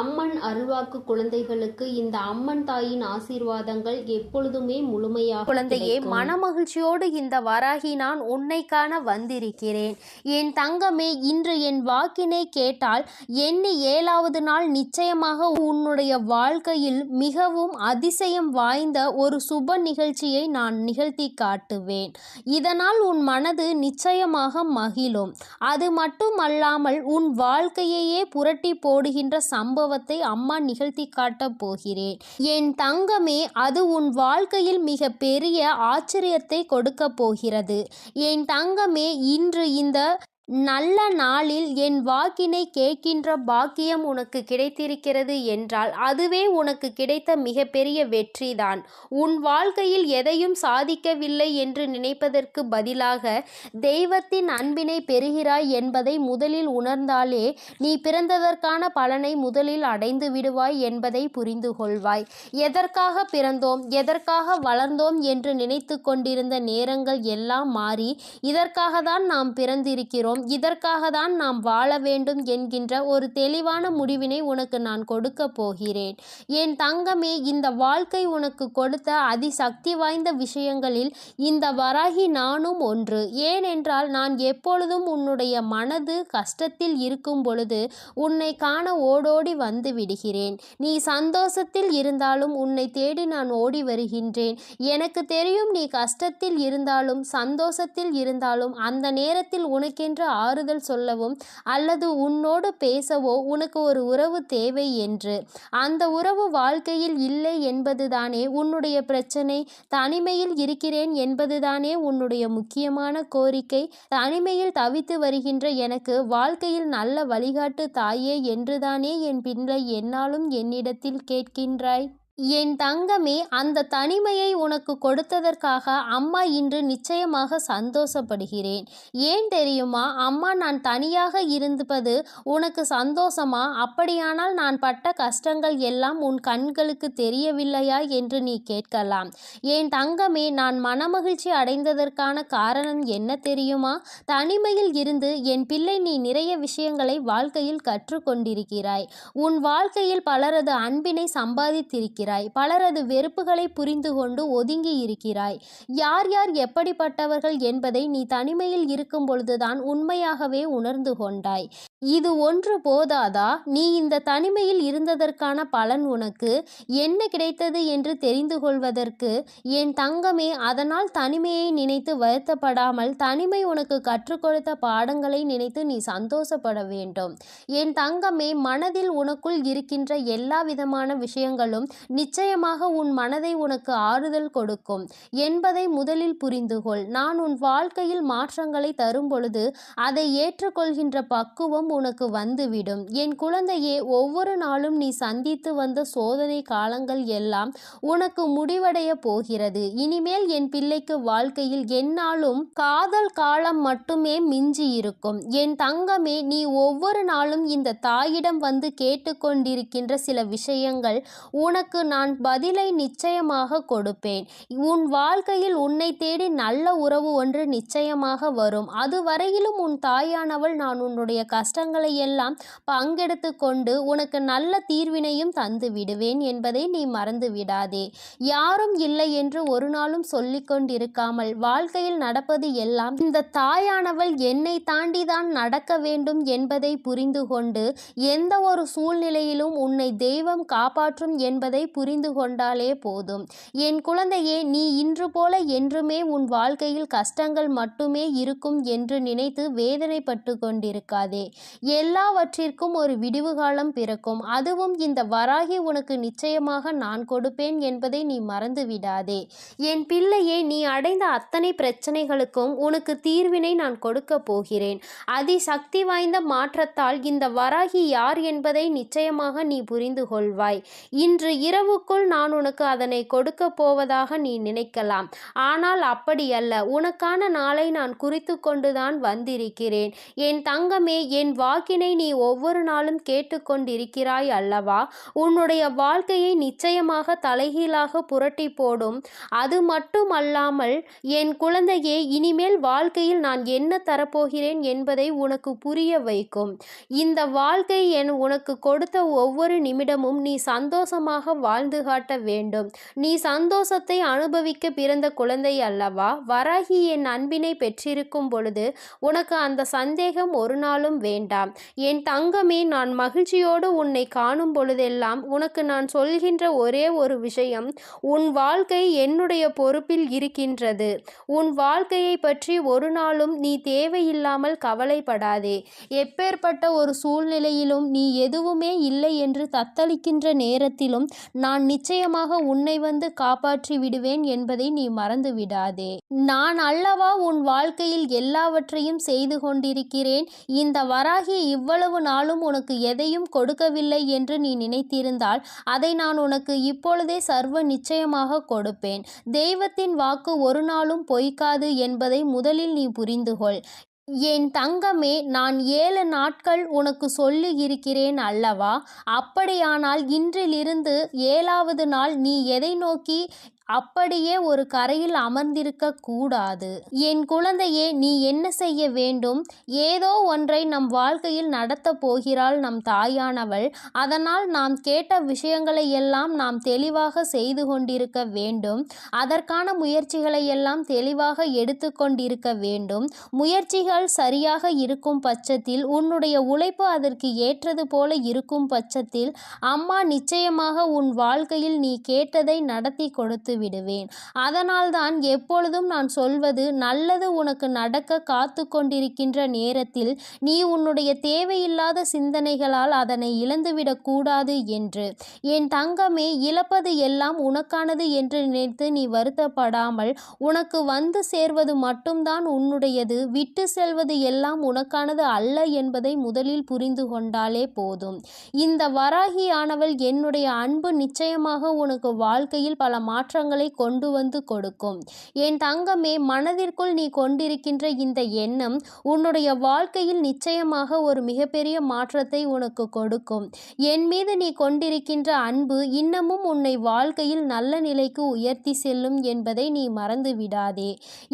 அம்மன் அருள்வாக்கு குழந்தைகளுக்கு இந்த அம்மன் தாயின் ஆசீர்வாதங்கள் எப்பொழுதுமே முழுமையாக குழந்தையே. மனமகிழ்ச்சியோடு இந்த வராகி நான் உன்னை காண வந்திருக்கிறேன். என் தங்கமே இன்று என் வாக்கினை கேட்டால் எண்ணி ஏழாவது நாள் நிச்சயமாக உன்னுடைய வாழ்க்கையில் மிகவும் அதிசயம் வாய்ந்த ஒரு சுப நிகழ்ச்சியை நான் நிகழ்த்தி காட்டுவேன். இதனால் உன் மனது நிச்சயமாக மகிழும். அது மட்டுமல்லாமல் உன் வாழ்க்கையையே புரட்டி போடுகின்ற சம்பவத்தை அம்மா நிகழ்த்தி காட்டப் போகிறேன். என் தங்கமே அது உன் வாழ்க்கையில் மிக பெரிய ஆச்சரியத்தை கொடுக்க போகிறது. என் தங்கமே இன்று இந்த நல்ல நாளில் என் வாக்கினை கேட்கின்ற பாக்கியம் உனக்கு கிடைத்திருக்கிறது என்றால் அதுவே உனக்கு கிடைத்த மிகப்பெரிய வெற்றிதான். உன் வாழ்க்கையில் எதையும் சாதிக்கவில்லை என்று நினைப்பதற்கு பதிலாக தெய்வத்தின் அன்பினை பெறுகிறாய் என்பதை முதலில் உணர்ந்தாலே நீ பிறந்ததற்கான பலனை முதலில் அடைந்து விடுவாய் என்பதை புரிந்து கொள்வாய் எதற்காக பிறந்தோம் எதற்காக வளர்ந்தோம் என்று நினைத்து கொண்டிருந்த நேரங்கள் எல்லாம் மாறி இதற்காக தான் நாம் பிறந்திருக்கிறோம். இதற்காக தான் நாம் வாழ வேண்டும் என்கின்ற ஒரு தெளிவான முடிவினை உனக்கு நான் கொடுக்க போகிறேன். என் தங்கமே இந்த வாழ்க்கை உனக்கு கொடுத்த அதிசக்தி வாய்ந்த விஷயங்களில் இந்த வராகி நானும் ஒன்று. ஏனென்றால் நான் எப்பொழுதும் உன்னுடைய மனது கஷ்டத்தில் இருக்கும் பொழுது உன்னை காண ஓடோடி வந்து விடுகிறேன். நீ சந்தோஷத்தில் இருந்தாலும் உன்னை தேடி நான் ஓடி வருகின்றேன். எனக்கு தெரியும் நீ கஷ்டத்தில் இருந்தாலும் சந்தோஷத்தில் இருந்தாலும் அந்த நேரத்தில் உனக்கென்று ஆறுதல் சொல்லவும் அல்லது உன்னோடு பேசவோ உனக்கு ஒரு உறவு தேவை என்று. அந்த உறவு வாழ்க்கையில் இல்லை என்பதுதானே உன்னுடைய பிரச்சனை. தனிமையில் இருக்கிறேன் என்பதுதானே உன்னுடைய முக்கியமான கோரிக்கை. தனிமையில் தவித்து வருகின்ற எனக்கு வாழ்க்கையில் நல்ல வழிகாட்டு தாயே என்றுதானே என் பிள்ளை என்னாலும் என்னிடத்தில் கேட்கின்றாய்? என் தங்கமே அந்த தனிமையை உனக்கு கொடுத்ததற்காக அம்மா இன்று நிச்சயமாக சந்தோஷப்படுகிறேன். ஏன் தெரியுமா? அம்மா நான் தனியாக இருந்துப்பது உனக்கு சந்தோஷமா? அப்படியானால் நான் பட்ட கஷ்டங்கள் எல்லாம் உன் கண்களுக்கு தெரியவில்லையா என்று நீ கேட்கலாம். என் தங்கமே நான் மனமகிழ்ச்சி அடைந்ததற்கான காரணம் என்ன தெரியுமா? தனிமையில் இருந்து என் பிள்ளை நீ நிறைய விஷயங்களை வாழ்க்கையில் கற்றுக்கொண்டிருக்கிறாய். உன் வாழ்க்கையில் பலரது அன்பினை சம்பாதித்திருக்கிறாய். பலரது வெறுப்புகளை புரிந்து கொண்டு ஒதுங்கி இருக்கிறாய். யார் யார் எப்படிப்பட்டவர்கள் என்பதை நீ தனிமையில் இருக்கும் பொழுதுதான் உண்மையாகவே உணர்ந்து கொண்டாய். இது ஒன்று போதாதா? நீ இந்த தனிமையில் இருந்ததற்கான பலன் உனக்கு? என்ன கிடைத்தது என்று தெரிந்து கொள்வதற்கு என் தங்கமே அதனால் தனிமையை நினைத்து வருத்தப்படாமல் தனிமை உனக்கு கற்றுக் கொடுத்த பாடங்களை நினைத்து நீ சந்தோஷப்பட வேண்டும். என் தங்கமே மனதில் உனக்குள் இருக்கின்ற எல்லா விதமான விஷயங்களும் நிச்சயமாக உன் மனதை உனக்கு ஆறுதல் கொடுக்கும். என்பதை முதலில் புரிந்துகொள். நான் உன் வாழ்க்கையில் மாற்றங்களை தரும் பொழுது அதை ஏற்றுக்கொள்கின்ற பக்குவம் உனக்கு வந்துவிடும். என் குழந்தையே ஒவ்வொரு நாளும் நீ சந்தித்து வந்த சோதனை காலங்கள் எல்லாம் உனக்கு முடிவடைய போகிறது. இனிமேல் என் பிள்ளைக்கு வாழ்க்கையில் என்னாலும் காதல் காலம் மட்டுமே மிஞ்சி இருக்கும். என் தங்கமே நீ ஒவ்வொரு நாளும் இந்த தாயிடம் வந்து கேட்டுக்கொண்டிருக்கின்ற சில விஷயங்கள் உனக்கு நான் பதிலை நிச்சயமாக கொடுப்பேன். உன் வாழ்க்கையில் உன்னை தேடி நல்ல உறவு ஒன்று நிச்சயமாக வரும். அதுவரையிலும் உன் தாயானவள் நான் உன்னுடைய கஷ்டங்களை எல்லாம் பங்கெடுத்து கொண்டு உனக்கு நல்ல தீர்வினையும் தந்து விடுவேன் என்பதை நீ மறந்து விடாதே. யாரும் இல்லை என்று ஒரு நாளும் சொல்லிக்கொண்டிருக்காமல் வாழ்க்கையில் நடப்பது எல்லாம் இந்த தாயானவள் என்னை தாண்டிதான் நடக்க வேண்டும் என்பதை புரிந்து கொண்டு எந்த ஒரு சூழ்நிலையிலும் உன்னை தெய்வம் காப்பாற்றும் என்பதை புரிந்து கொண்டாலே போதும். என் குழந்தையே நீ இன்று போல என்றுமே உன் வாழ்க்கையில் கஷ்டங்கள் மட்டுமே இருக்கும் என்று நினைத்து வேதனைப்பட்டு கொண்டிருக்காதே. எல்லாவற்றிற்கும் ஒரு விடிவு காலம் பிறக்கும். அதுவும் இந்த வராகி உனக்கு நிச்சயமாக நான் கொடுப்பேன் என்பதை நீ மறந்து விடாதே. என் பிள்ளையே நீ அடைந்த அத்தனை பிரச்சனைகளுக்கும் உனக்கு தீர்வினை நான் கொடுக்க போகிறேன். அதிசக்தி வாய்ந்த மாற்றத்தால் இந்த வராகி யார் என்பதை நிச்சயமாக நீ புரிந்து கொள்வாய் இன்று இரவு இரவுக்குள் நான் உனக்கு அதனை கொடுக்க போவதாக நீ நினைக்கலாம். ஆனால் அப்படி அல்ல உனக்கான நாளை நான் குறித்து கொண்டுதான் வந்திருக்கிறேன். என் தங்கமே என் வாக்கினை நீ ஒவ்வொரு நாளும் கேட்டுக்கொண்டிருக்கிறாய் அல்லவா? உன்னுடைய வாழ்க்கையை நிச்சயமாக தலைகீழாக புரட்டி போடும். அது மட்டுமல்லாமல் என் குழந்தையே இனிமேல் வாழ்க்கையில் நான் என்ன தரப்போகிறேன் என்பதை உனக்கு புரிய வைக்கும். இந்த வாழ்க்கை என் உனக்கு கொடுத்த ஒவ்வொரு நிமிடமும் நீ சந்தோஷமாக வாழ்ந்து காட்ட வேண்டும். நீ சந்தோஷத்தை அனுபவிக்க பிறந்த குழந்தை அல்லவா? வராகி என் அன்பினை பெற்றிருக்கும் பொழுது உனக்கு அந்த சந்தேகம் ஒரு நாளும் வேண்டாம். என் தங்கமே நான் மகிழ்ச்சியோடு உன்னை காணும் பொழுதெல்லாம் உனக்கு நான் சொல்கின்ற ஒரே ஒரு விஷயம் உன் வாழ்க்கை என்னுடைய பொறுப்பில் இருக்கின்றது. உன் வாழ்க்கையை பற்றி ஒரு நாளும் நீ தேவையில்லாமல் கவலைப்படாதே. எப்பேற்பட்ட ஒரு சூழ்நிலையிலும் நீ எதுவுமே இல்லை என்று தத்தளிக்கின்ற நேரத்திலும் நான் நிச்சயமாக உன்னை வந்து காப்பாற்றி விடுவேன் என்பதை நீ மறந்து விடாதே. நான் அல்லவா உன் வாழ்க்கையில் எல்லாவற்றையும் செய்து கொண்டிருக்கிறேன்? இந்த வராகி இவ்வளவு நாளும் உனக்கு எதையும் கொடுக்கவில்லை என்று நீ நினைத்திருந்தால் அதை நான் உனக்கு இப்பொழுதே சர்வ நிச்சயமாக கொடுப்பேன். தெய்வத்தின் வாக்கு ஒரு நாளும் பொய்க்காது என்பதை முதலில் நீ புரிந்து கொள் என் தங்கமே நான் ஏழு நாட்கள் உனக்கு சொல்லி இருக்கிறேன் அல்லவா? அப்படியானால் இன்றிலிருந்து ஏழாவது நாள் நீ எதை நோக்கி அப்படியே ஒரு கரையில் அமர்ந்திருக்க கூடாது. என் குழந்தையே நீ என்ன செய்ய வேண்டும்? ஏதோ ஒன்றை நம் வாழ்க்கையில் நடத்தப் போகிறாள் நம் தாயானவள். அதனால் நாம் கேட்ட விஷயங்களை எல்லாம் நாம் தெளிவாக செய்து கொண்டிருக்க வேண்டும். அதற்கான முயற்சிகளை எல்லாம் தெளிவாக எடுத்துக்கொண்டிருக்க வேண்டும். முயற்சிகள் சரியாக இருக்கும் பட்சத்தில் உன்னுடைய உழைப்பு அதற்கு ஏற்றது போல இருக்கும் பட்சத்தில் அம்மா நிச்சயமாக உன் வாழ்க்கையில் நீ கேட்டதை நடத்தி கொடுத்து விடுவேன். அதனால்தான் எப்பொழுதும் நான் சொல்வது நல்லது உனக்கு நடக்க காத்து கொண்டிருக்கின்ற நேரத்தில் நீ உன்னுடைய தேவையில்லாத சிந்தனைகளால் அதனை இழந்துவிடக் கூடாது என்று. என் தங்கமே இழப்பது எல்லாம் உனக்கானது என்று நினைத்து நீ வருத்தப்படாமல் உனக்கு வந்து சேர்வது மட்டும்தான் உன்னுடையது விட்டு செல்வது எல்லாம் உனக்கானது அல்ல என்பதை முதலில் புரிந்து கொண்டாலே போதும். இந்த வராகியானவள் என்னுடைய அன்பு நிச்சயமாக உனக்கு வாழ்க்கையில் பல மாற்றங்களை கொண்டு வந்து கொடுக்கும். என் தங்கமே மனதிற்குள் நீ கொண்டிருக்கின்ற இந்த எண்ணம் உன்னுடைய வாழ்க்கையில் நிச்சயமாக ஒரு மிகப்பெரிய மாற்றத்தை உனக்கு கொடுக்கும். என் மீது நீ கொண்டிருக்கின்ற அன்பு இன்னமும் உன்னை வாழ்க்கையில் நல்ல நிலைக்கு உயர்த்தி செல்லும் என்பதை நீ மறந்து விடாதே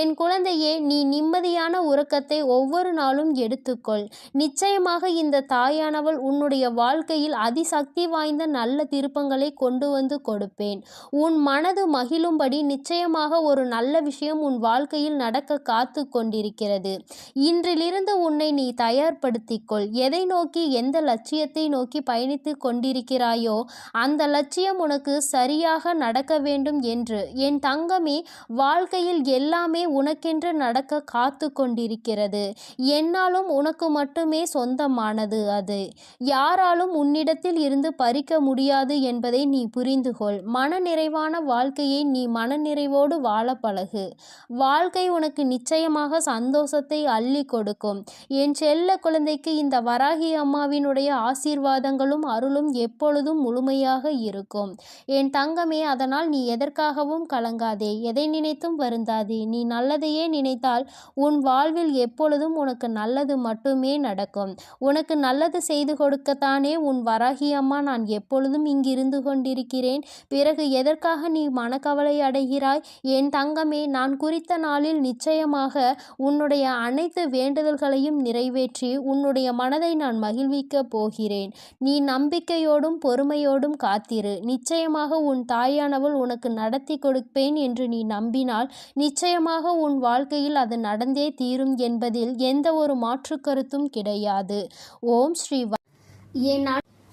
என் குழந்தையே நீ நிம்மதியான உறக்கத்தை ஒவ்வொரு நாளும் எடுத்துக்கொள். நிச்சயமாக இந்த தாயானவள் உன்னுடைய வாழ்க்கையில் அதிசக்தி வாய்ந்த நல்ல திருப்பங்களை கொண்டு வந்து கொடுப்பேன். உன் மனது மகிழும்படி நிச்சயமாக ஒரு நல்ல விஷயம் உன் வாழ்க்கையில் நடக்க காத்து கொண்டிருக்கிறது. இன்றிலிருந்து உன்னை நீ தயார்படுத்திக்கொள். எதை நோக்கி எந்த லட்சியத்தை நோக்கி பயணித்து கொண்டிருக்கிறாயோ அந்த லட்சியம் உனக்கு சரியாக நடக்க வேண்டும் என்று. என் தங்கமே வாழ்க்கையில் எல்லாமே உனக்கென்று நடக்க காத்து கொண்டிருக்கிறது. என்னாலும் உனக்கு மட்டுமே சொந்தமானது அது. யாராலும் உன்னிடத்தில் இருந்து பறிக்க முடியாது என்பதை நீ புரிந்து கொள் வாழ்க்கை வாழ்க்கையை நீ மனநிறைவோடு வாழ பழகு. வாழ்க்கை உனக்கு நிச்சயமாக சந்தோஷத்தை அள்ளி கொடுக்கும். என் செல்ல குழந்தைக்கு இந்த வராகி அம்மாவினுடைய ஆசீர்வாதங்களும் அருளும் எப்பொழுதும் முழுமையாக இருக்கும். என் தங்கமே அதனால் நீ எதற்காகவும் கலங்காதே. எதை நினைத்தும் வருந்தாதே. நீ நல்லதையே நினைத்தால் உன் வாழ்வில் எப்பொழுதும் உனக்கு நல்லது மட்டுமே நடக்கும். உனக்கு நல்லது செய்து கொடுக்கத்தானே உன் வராகி அம்மா. நான் எப்பொழுதும் இங்கிருந்து கொண்டிருக்கிறேன். பிறகு எதற்காக நீ மனக்கவலை அடைகிறாய். என் தங்கமே நான் குறித்த நாளில் நிச்சயமாக உன்னுடைய அனைத்து வேண்டுதல்களையும் நிறைவேற்றி உன்னுடைய மனதை நான் மகிழ்விக்கப் போகிறேன். நீ நம்பிக்கையோடும் பொறுமையோடும் காத்திரு. நிச்சயமாக உன் தாயானவள் உனக்கு நடத்தி கொடுப்பேன் என்று நீ நம்பினால் நிச்சயமாக உன் வாழ்க்கையில் அது நடந்தே தீரும் என்பதில் எந்த ஒரு மாற்று கருத்தும் கிடையாது. ஓம் ஸ்ரீ என்